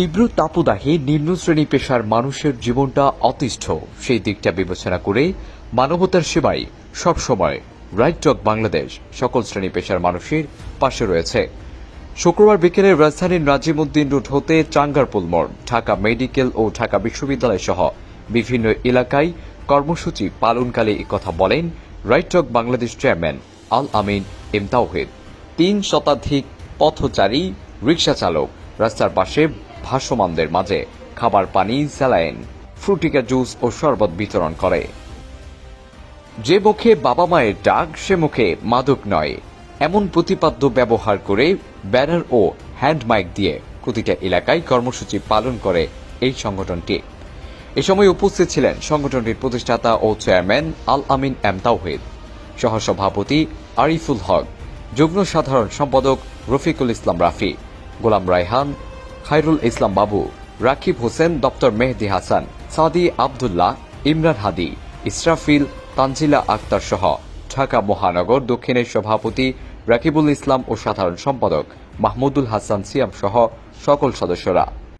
তীব্র তাপদাহে নিম্ন শ্রেণি পেশার মানুষের জীবনটা অতিষ্ঠ। সেই দিকটা বিবেচনা করে মানবতার সেবায় সবসময় রাইট টক বাংলাদেশ সকল শ্রেণি পেশার মানুষের পাশে রয়েছে। শুক্রবার বিকেলে রাজধানীর নাজিমুদ্দিন রোড হতে চাঙ্গারপুল মোড়, ঢাকা মেডিকেল ও ঢাকা বিশ্ববিদ্যালয় সহ বিভিন্ন এলাকায় কর্মসূচি পালনকালে কথা বলেন right talk Bangladesh chairman Al Amin M Tawhid. তিন শতাধিক পথচারী রিক্সা চালক রাস্তার পাশে ভাসমানদের মাঝে খাবার পানি, স্যালাইন, ফ্রুটিকা জুস ও শরবত বিতরণ করে। যে মুখে বাবা মায়ের ডাক, সে মুখে মাদক নয়। এমন প্রতিপাদ্য ব্যবহার করে ব্যানার ও হ্যান্ড মাইক দিয়ে প্রতিটা এলাকায় কর্মসূচি পালন করে এই সংগঠনটি। এ সময় উপস্থিত ছিলেন সংগঠনটির প্রতিষ্ঠাতা ও চেয়ারম্যান আল আমিন এম তাওহিদ, সহসভাপতি আরিফুল হক, যুগ্ম সাধারণ সম্পাদক রফিকুল ইসলাম রাফি, গোলাম রায়হান খায়রুল ইসলাম বাবু, রাকিব হোসেন, ডক্টর মেহেদি হাসান, সাদি আবদুল্লাহ, ইমরান হাদি, ইসরাফিল, তানজিলা আক্তার সহ ঢাকা মহানগর দক্ষিণের সভাপতি রাকিবুল ইসলাম ও সাধারণ সম্পাদক মাহমুদুল হাসান সিয়াম সহ সকল সদস্যরা।